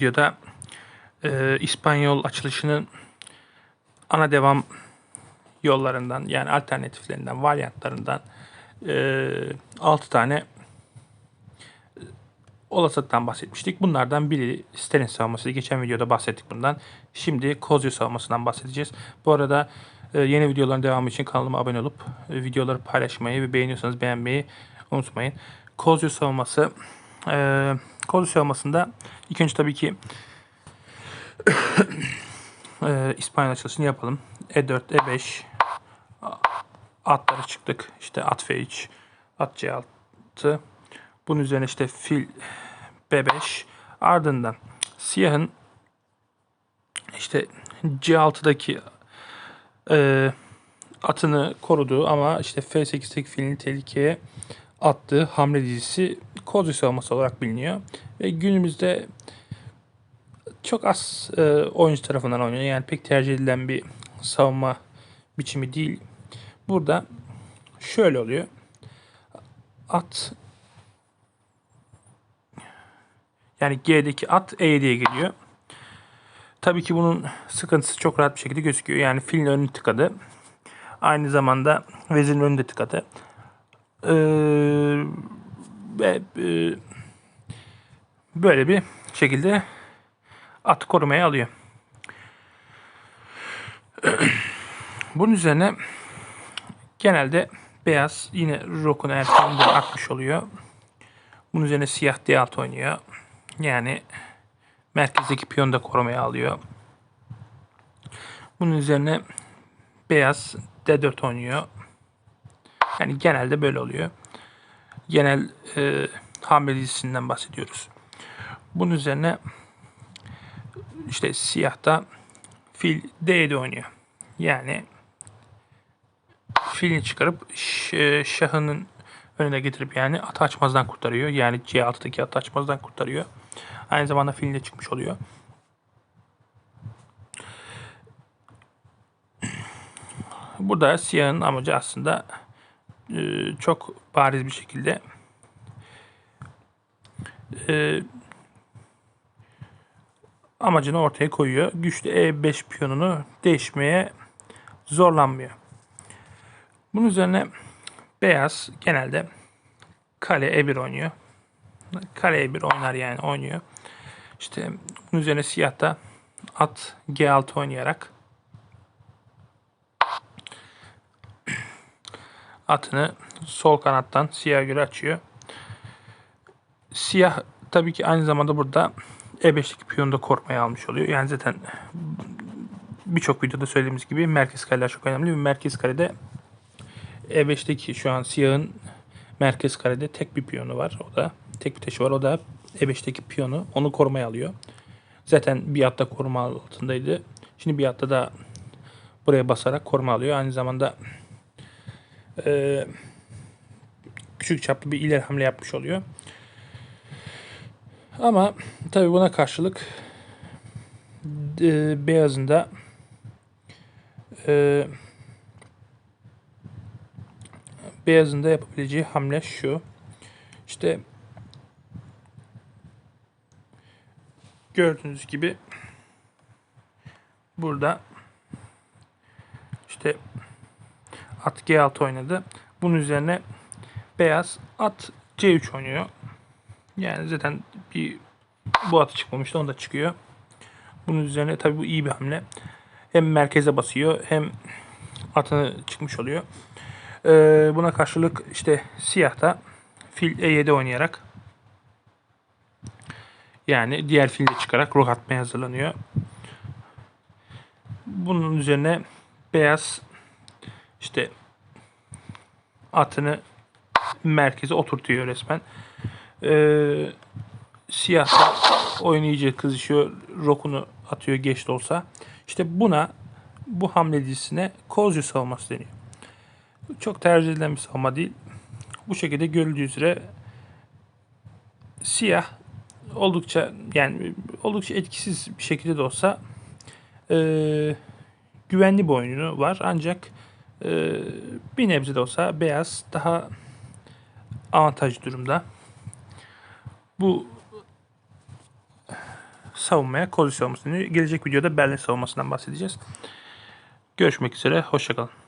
videoda e, İspanyol açılışının ana devam yollarından yani alternatiflerinden, varyantlarından e, 6 tane e, olasılıktan bahsetmiştik. Bunlardan biri Sterling savunması. Geçen videoda bahsettik bundan. Şimdi Kozio savunmasından bahsedeceğiz. Bu arada e, yeni videoların devamı için kanalıma abone olup e, videoları paylaşmayı ve beğeniyorsanız beğenmeyi unutmayın. Kozio savunması e, Kozio savunmasında ilk önce tabii ki e, İspanyol açılışını yapalım. E4, E5 atları çıktık. İşte at F3, at C6. Bunun üzerine işte fil B5. Ardından siyahın işte C6'daki e, atını koruduğu ama işte F8'deki filini tehlikeye attığı hamle dizisi Kozri savunması olarak biliniyor. Ve günümüzde çok az e, oyuncu tarafından oynanıyor. Yani pek tercih edilen bir savunma biçimi değil. Burada şöyle oluyor. At yani G'deki at E7'ye geliyor. Tabii ki bunun sıkıntısı çok rahat bir şekilde gözüküyor. Yani filin önünü tıkadı. Aynı zamanda vezirin önünü de tıkadı. Ee, ve e, böyle bir şekilde at korumaya alıyor. Bunun üzerine genelde beyaz yine rokun erkeğinde atmış oluyor. Bunun üzerine siyah D6 oynuyor. Yani merkezdeki piyonu da korumaya alıyor. Bunun üzerine beyaz D4 oynuyor. Yani genelde böyle oluyor. Genel e, hamle dizisinden bahsediyoruz. Bunun üzerine işte siyahta fil D7 oynuyor. Yani filini çıkarıp şahının önüne getirip yani atı açmazdan kurtarıyor. Yani C6'daki atı açmazdan kurtarıyor. Aynı zamanda filinde çıkmış oluyor. Burada siyahın amacı aslında e, çok bariz bir şekilde e, amacını ortaya koyuyor. Güçlü E5 piyonunu değişmeye zorlanmıyor. Bunun üzerine beyaz genelde kale E1 oynuyor. Kale E1 oynar yani oynuyor. İşte bunun üzerine siyah da at G6 oynayarak atını sol kanattan siyah göre açıyor. Siyah tabii ki aynı zamanda burada E5'teki piyonu da korumaya almış oluyor. Yani zaten birçok videoda söylediğimiz gibi merkez kareler çok önemli. Bir merkez karede E5'teki şu an siyahın merkez karede tek bir piyonu var. O da tek bir taşı var. O da E5'teki piyonu. Onu korumaya alıyor. Zaten bir atta koruma altındaydı. Şimdi bir atta da buraya basarak koruma alıyor. Aynı zamanda e, küçük çaplı bir ileri hamle yapmış oluyor. Ama tabi buna karşılık e, beyazın da e, beyazın da yapabileceği hamle şu. İşte gördüğünüz gibi burada işte at G6 oynadı. Bunun üzerine beyaz at C3 oynuyor. Yani zaten bir bu atı çıkmamıştı. Onda çıkıyor. Bunun üzerine tabii bu iyi bir hamle. Hem merkeze basıyor hem atını çıkmış oluyor. Ee, buna karşılık işte siyah da fil E7 oynayarak yani diğer fili de çıkarak ruh atmaya hazırlanıyor. Bunun üzerine beyaz işte atını merkeze oturtuyor resmen. Ee, siyah oyun iyice kızışıyor. Rokunu atıyor geç de olsa. İşte buna bu hamle dizisine Kozyu savunması deniyor. Çok tercih edilen bir savunma değil. Bu şekilde görüldüğü üzere siyah oldukça yani oldukça etkisiz bir şekilde de olsa e, güvenli bir oyunu var. Ancak e, bir nebze de olsa beyaz daha avantajlı durumda. Bu savunmaya savunması deniyor. Gelecek videoda Berlin savunmasından bahsedeceğiz. Görüşmek üzere. Hoşçakalın.